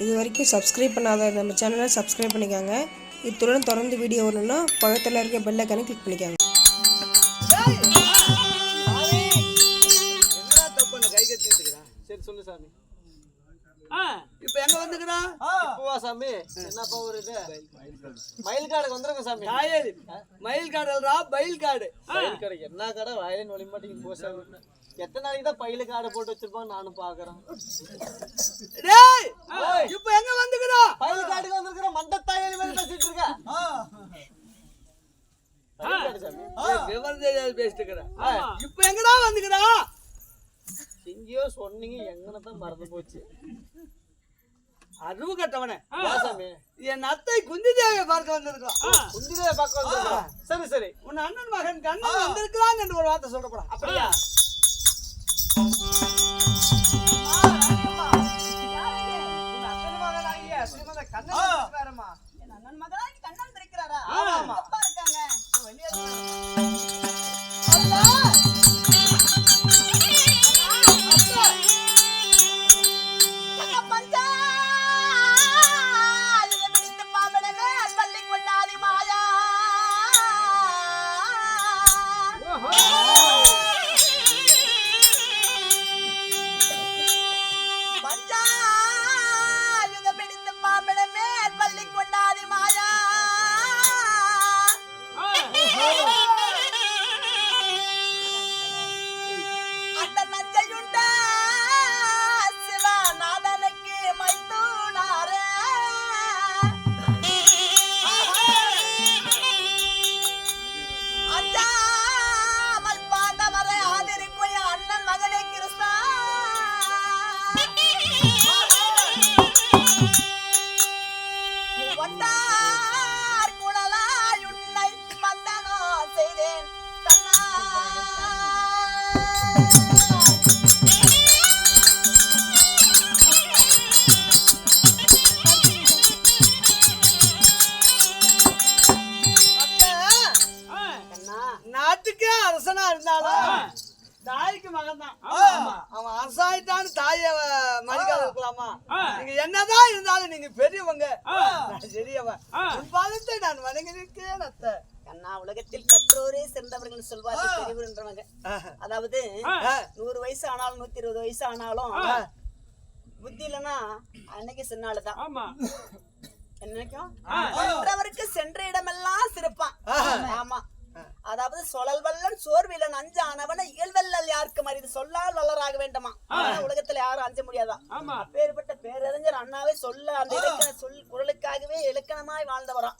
இது வரைக்கும் சப்ஸ்கிரைப் பண்ணாத நம்ம சேனலை சப்ஸ்கிரைப் பண்ணிக்காங்க. இத்துடன் தொடர்ந்து வீடியோ வரணும்னா பக்கத்தில் இருக்க பெல் ஐக்கானை கிளிக் பண்ணிக்காங்க. தப்பு சரி சொல்லு சாமி. இப்ப எங்க வந்துக்கிறான் இப்பவா சாமி? என்னப்பா ஒரு இது? மயில் காடுக்கு வந்துருங்க சாமி. காயல். மயில் காடல்ரா பயில் காடு. மயில் என்ன கடை? வயலின் ஒளி மாட்டேங்குது போ சாமி. எத்தனை நாளைக்கு தான் பயிலு காடை போட்டு வச்சிருப்பான் நானும் பாக்குறேன். டேய்! இப்ப எங்க வந்துக்கிறான் பயில் காடுக்கு வந்திருக்கிற மண்டத்தாயலி மாதிரி பேசிட்டு இருக்க. காடு விவரம் தெரியாது பேசிட்டு இருக்கிறேன் இப்ப எங்கடா வந்துக்கிறான் எங்கேயோ சொன்னீங்க எங்கன்னு தான் மறந்து போச்சு. அறிவு கட்டவனே வா சாமி. என் அத்தை குந்தி தேவியை பார்க்க வந்திருக்கான் குந்திதே பக்கம் வந்துருக்கா. சரி சரி. உன் அண்ணன் மகன் கண்ணன் வந்திருக்கிறான் என்று ஒரு வார்த்தை சொல்லப்படா அப்படியா? அண்ணன் மகளாகி கண்ணன் இருக்கிறாரா அப்பா இருக்காங்க. தாய்க்கு மகன் தான் அவன் அரசாயிட்டான்னு தாய இருக்கலாமா நீங்க என்னதான் இருந்தாலும் நீங்க பெரியவங்க. பாதத்தை நான் வணங்கி நிற்கிறேன் அத்தை. கண்ணா உலகத்தில் கற்றோரே சிறந்தவர்கள் சொல்வார்கள் பெரியவர்ன்றவங்க. அதாவது நூறு வயசு ஆனாலும் நூத்தி இருபது வயசு ஆனாலும் புத்தி இல்லைன்னா அன்னைக்கு சின்னாளுதான். என்னைக்கும் கற்றவருக்கு சென்ற இடமெல்லாம் சிறப்பான். ஆமா. அதாவது சொலல் வல்லன் சோர்விலன் அஞ்சு ஆனவன இயல்வல்லல் யாருக்கு மரிது சொல்லால் வல்லராக வேண்டுமா? உலகத்துல யாரும் அஞ்ச முடியாதான் அப்பேற்பட்ட பேரறிஞர் அண்ணாவே சொல்ல அந்த இலக்கண சொல் குரலுக்காகவே இலக்கணமாய் வாழ்ந்தவராம்.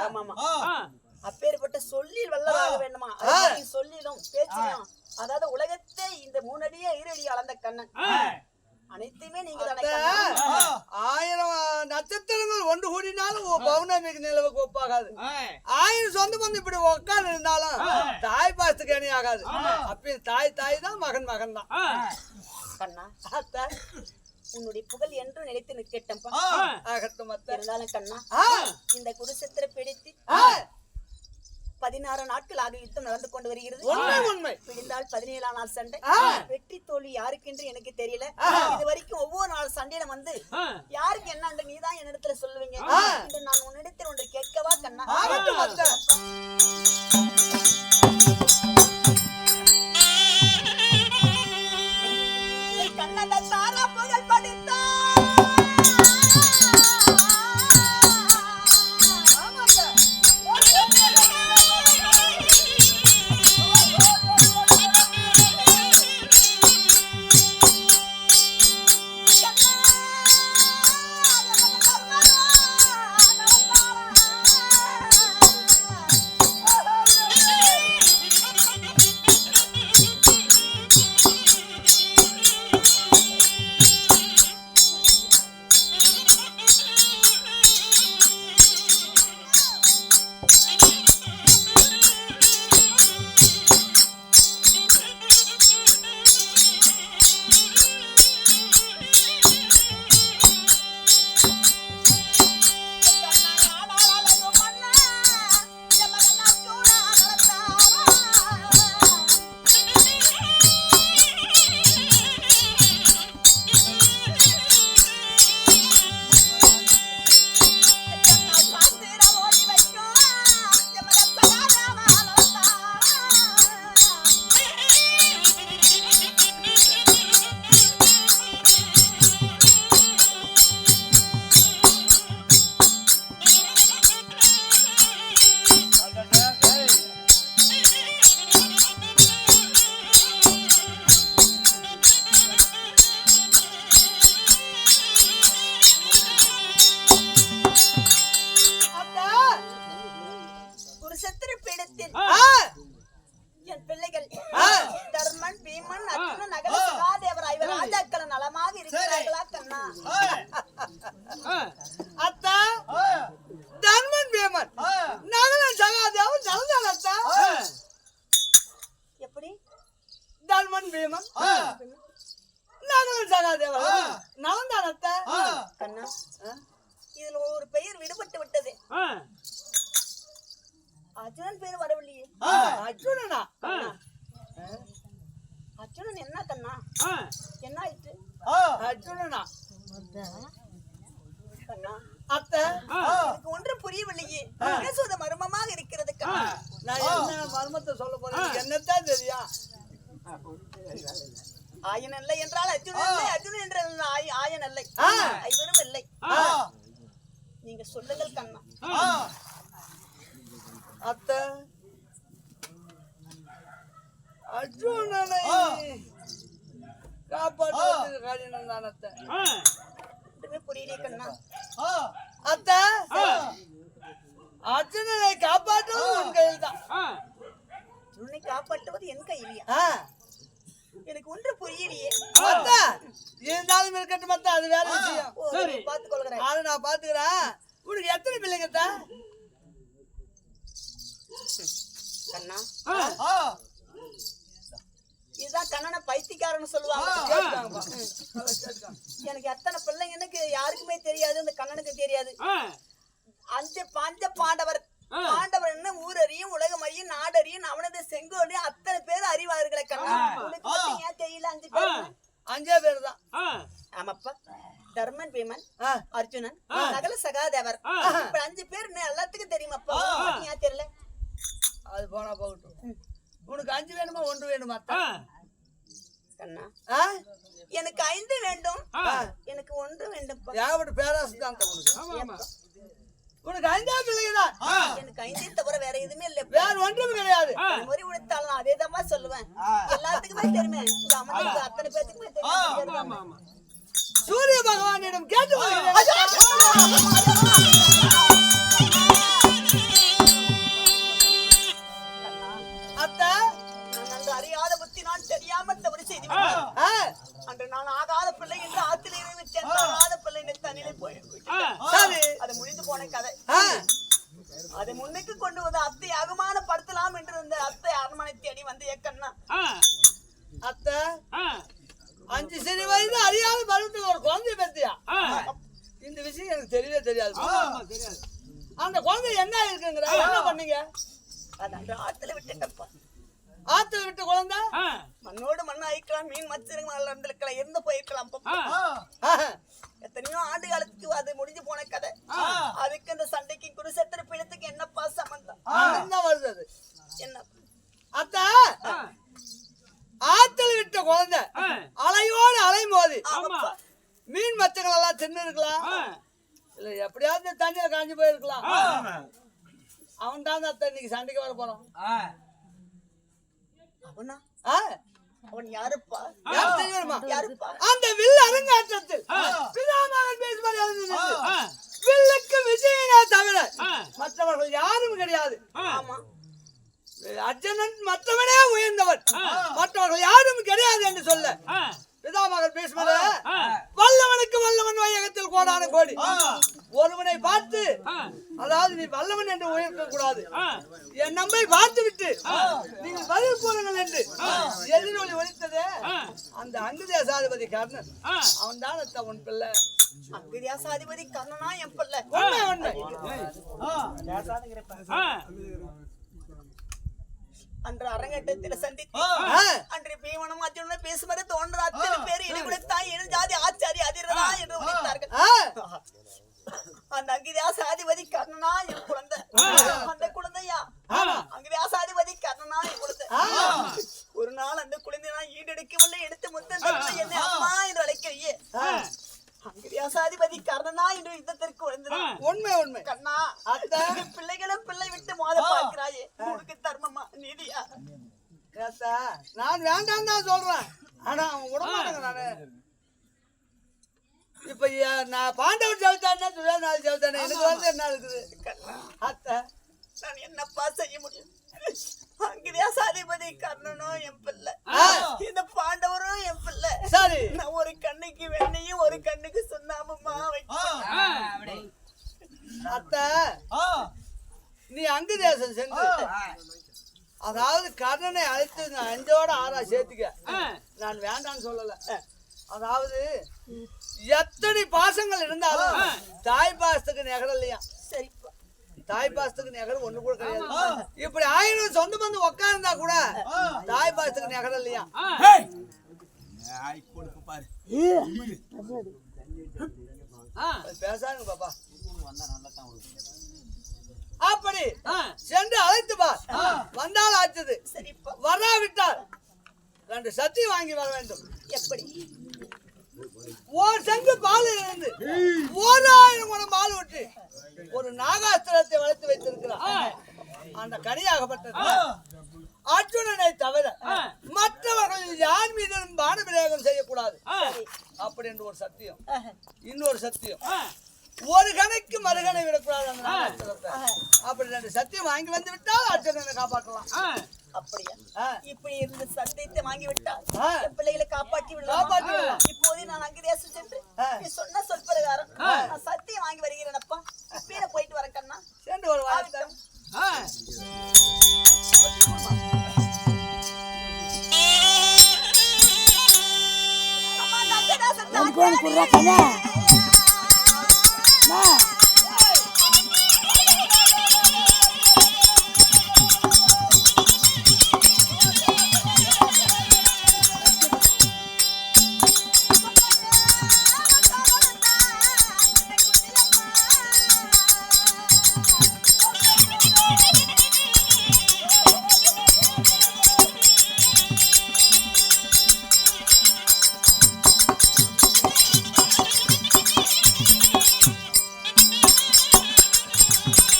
ஆமா ஆமா. அப்பேற்பட்ட சொல்லில் வல்லராக வேண்டுமா? அதுக்கு சொல்லிலும் பேச்சிலும். அதாவது உலகத்தை இந்த மூணடியே ஈரடி அளந்த கண்ணன். அனைத்தையுமே நீங்க? ஆயிரம் நட்சத்திரங்கள் ஒன்று கூடினாலும் பௌர்ணமிக்கு நிலவுக்கு ஒப்பாகாது. ஆயிரம் சொந்த பந்தம் இப்படி உட்கார்ந்து இருந்தாலும் தாய் பாசத்துக்கு அணி ஆகாது. அப்ப தாய் தாய் தான் மகன் மகன் தான். கண்ணா உன்னுடைய புகழ் என்றும் நிலைத்து நிற்கட்டும் ஆகட்டும். இருந்தாலும் கண்ணா இந்த குருசத்திர பிடித்து பதினாறு நாட்களாக யுத்தம் நடந்து கொண்டு வருகிறது. பிடிந்தால் பதினேழாம் நாள் சண்டை. வெற்றி தோல்வி யாருக்கென்று எனக்கு தெரியல. இது வரைக்கும் ஒவ்வொரு நாள் சண்டையில வந்து யாருக்கு என்ன நீதான் என்னிடத்துல சொல்லுவீங்க? நான் உன்னிடத்தில் ஒன்று கேட்கவா கண்ணா? ஆகட்டும் பீடத்தில் என் பிள்ளைகள் தர்மன் பீமன் அர்ஜுனன் நகர சகாதேவர் இவர் ராஜாக்கள் நலமாக இருக்கிறார்களா கண்ணா? அத்தா தர்மன் பீமன். நகர சகாதேவன் நலந்தால் அத்தா. எப்படி? தர்மன் பீமன். நகர சகாதேவன் நலந்தால் அத்தா. கண்ணா அர்ஜுனனா? அர்ஜுனன் என்ன கண்ணா? என்ன ஆயிற்று அர்ஜுனனா? கண்ணா. அத்தை எனக்கு ஒன்றும் புரியவில்லையே. பேசுவது மர்மமாக இருக்கிறது கண்ணா. நான் என்ன மர்மத்தை சொல்ல போறேன்? என்னத்தான் தெரியும்? ஆயன் இல்லை என்றால் அர்ஜுனன் இல்லை. அர்ஜுனன் என்ற ஆய- ஆயன் இல்லை. ஐவரும் இல்லை. நீங்க சொல்லுங்கள் கண்ணா. அத்தை அர்ஜுனனை காப்பாற்றுவதற்கு கடினம் தான் அத்தை. புரியலையே கண்ணா அத்தை? அர்ஜுனனை காப்பாற்றுவது உன் கையில் தான். உன்னை காப்பாற்றுவது என் கையிலையா. எனக்கு ஒன்றும் புரியலையே. அத்தை இருந்தாலும் இருக்கட்டும் அத்தை அது வேற விஷயம். ஓ, அதை பார்த்துக் கொள்கிறேன் அதை நான் பாத்துக்கிறேன் உனக்கு எத்தனை பிள்ளைங்க அத்தை? கண்ணா. இதுதான் கண்ணனை பைத்தியக்காரன்னு சொல்லுவாங்க. எனக்கு எத்தனை பிள்ளைங்க எனக்கு யாருக்குமே தெரியாது இந்த கண்ணனுக்கு தெரியாது. அஞ்சு பஞ்ச பாண்டவர் பாண்டவர் என்ன ஊரறியும் உலகம் அறியும் நாடறியும் அவனது செங்கோலையும் அத்தனை பேர் அறிவார்களே கண்ணா. தெரியல அஞ்சு பேர் அஞ்சே பேர் தான் ஆமாப்பா. தர்மன் பீமன். அர்ஜுனன் நகல சகாதேவர். இப்ப அஞ்சு பேர் என்ன எல்லாத்துக்கும் தெரியுமாப்பா? ஏன் தெரியல? அது போனா போகட்டும். உனக்கு அஞ்சு வேணுமா ஒன்று வேணுமா? கண்ணா? எனக்கு ஐந்து வேண்டும். எனக்கு ஒன்று வேண்டும்ப்பா ஏகப்பட்ட பேராசை தான் உனக்கு. உனக்கு அஞ்சா பிள்ளைங்க தான் எனக்கு ஐந்தே தவிர வேற எதுவுமே இல்ல. வேற ஒன்றும் கிடையாது. முறை உடுத்தாலும் அதே தான் சொல்லுவேன். எல்லாத்துக்குமே தெரியுமே. அத்தனை பேத்துக்குமே தெரியும். சூரிய பகவானிடம் கேட்டு அறியாத பருவத்தில் ஒரு குழந்தை பெத்தியா? இந்த விஷயம் எனக்கு தெரியவே தெரியாது. அந்த குழந்தை என்ன இருக்குங்கிற என்ன பண்ணீங்க? ஆத்துல விட்டுட்டப்பா ஆத்துல விட்ட குழந்தை? மண்ணோடு மண்ணா ஆயிக்கலாம் மீன் மச்சிருங்க வளர்ந்துருக்கலாம் இருந்து போயிருக்கலாம். எத்தனையோ ஆண்டு காலத்துக்கு அது முடிஞ்சு போன கதை. அதுக்கு இந்த சண்டைக்கு குருசத்திர பிணத்துக்கு என்னப்பா சம்பந்தம் என்ன வருது அது என்ன அத்தை ஆத்துல விட்ட குழந்தை அலையோடு அலை மோதி ஆமாப்பா மீன் மச்சங்கள் எல்லாம் தின்னு இருக்கலாம் இல்ல எப்படியாவது தண்ணியில காஞ்சி போயிருக்கலாம் அவன் தான் அத்தை இன்னைக்கு சண்டைக்கு வர போறான் அவனா ஆ? அவன் யாருப்பா? யார் தெரியுமா யாருப்பா? அந்த வில் அரங்காற்றத்தில் பிதாமகன் பேசுமாறு வில்லுக்கு விஜயனா தவிர மற்றவர்கள் யாரும் கிடையாது. ஆமா. அர்ஜுனன் மற்றவனே உயர்ந்தவன். மற்றவர்கள் யாரும் கிடையாது என்று சொல்ல. பிதாமகன் பேசுவது வல்லவனுக்கு வல்லவன் வையகத்தில் கோடான கோடி. ஒருவனை பார்த்து அதாவது நீ வல்லவன் என்று உயர்த்த கூடாது. என் நம்பை பார்த்து விட்டு நீங்கள் பதில் கூறுங்கள் என்று எதிரொலி ஒலித்ததே அந்த அங்கு தேசாதிபதி கர்ணன். அவன் தான் உன் பிள்ளை. அங்கிரியாசாதிபதி கர்ணனா என் பிள்ளை. உண்மை உண்மை. அன்று அரங்கேற்றத்தில் சந்தித்து அன்று பீமனும் அர்ஜுனனும் பேசுவது தோன்ற அத்தனை பேர் இடிகுடுத்தாய் என் ஜாதி ஆச்சாரி அதிரதா என்று உரைத்தார்கள் ஆ, அந்த அங்கிரியாசாதிபதி கர்ணனா என் குழந்தை அந்த குழந்தையா அங்கிரியாசாதிபதி கர்ணனா என் குழந்தை ஒரு நாள் அந்த குழந்தை நான் ஈடெடுக்கவில்லை எடுத்து முத்தம் தரவில்லை, என்னை அம்மா என்று அழைக்கிறியே அங்கிரியாசாதிபதி கர்ணனா என்று யுத்தத்திற்கு வந்தேன் உண்மை உண்மை கண்ணா அத்தை. பிள்ளைகளும் பிள்ளை விட்டு மோத பார்க்கிறாயே உனக்கு தர்மமா நீதியா ஏத்தா, நான் வேண்டாம் தான் சொல்றேன். ஆனா அவன் விட மாட்டேங்க நானு. இப்ப நான் பாண்டவர் செலுத்தானே துரியோதனாள் செலுத்தானே எனக்கு வந்து என்ன இருக்குது? அத்தை நான் என்னப்பா செய்ய முடியும்? அங்கேயா சாதிபதி கர்ணனும் என் பிள்ளை. இந்த பாண்டவரும் என் பிள்ளை. சரி. நான் ஒரு கண்ணுக்கு வெண்ணையும் ஒரு கண்ணுக்கு சுண்ணாம்புமா வைக்கிறேன் அத்த நீ அங்கு தேசம் சென்று அதாவது கர்ணனை அழைத்து நான் அஞ்சோட ஆறா சேர்த்துக்க. நான் வேண்டாம்னு சொல்லல. அதாவது எத்தனை பாசங்கள் இருந்தாலும் தாய் பாசத்துக்கு நெகரம் இல்லையா? சரிப்பா தாய் பாசத்துக்கு நெகரம் ஒண்ணு கூட கிடையாது. இப்படி ஆயிரம் சொந்த வந்து உட்கார்ந்தா கூட தாய் பாசத்துக்கு நெகரம் இல்லையா? பேசாங்க பாப்பா. அப்படி. சென்று அழைத்து பார் வந்தால் ஆச்சது. வராவிட்டால் ரெண்டு சத்தி வாங்கி வர வேண்டும். எப்படி? ஒரு சங்கு பால் இருந்து ஓராயிரம் குணம் பால் விட்டு ஒரு நாகாஸ்திரத்தை வளர்த்து வைத்திருக்கிறார். அந்த கனியாகப்பட்டது. அர்ஜுனனை தவிர மற்றவர்கள் யார் மீதும் பான விநியோகம் செய்யக்கூடாது அப்படி என்று ஒரு சத்தியம். இன்னொரு சத்தியம். ஒரு கணைக்கு மறுகணை விடக்கூடாது அந்த அப்படி ரெண்டு சத்தியம் வாங்கி வந்து விட்டால் அர்ஜுனனை காப்பாற்றலாம். அப்படியா. இப்படி இருந்த சத்தியத்தை வாங்கி விட்டால். என் பிள்ளைகளை காப்பாற்றி காப்பாற்றி. இப்போதே நான் அங்கே தேசம் சென்று. நீ சொன்ன சொல் பிரகாரம் நான் சத்தியம் வாங்கி வருகிறேனப்பா. இப்பயே போயிட்டு வரேன் கண்ணா. சென்று ஒரு வார்த்தை அம்மா கண்ணா. அம்மா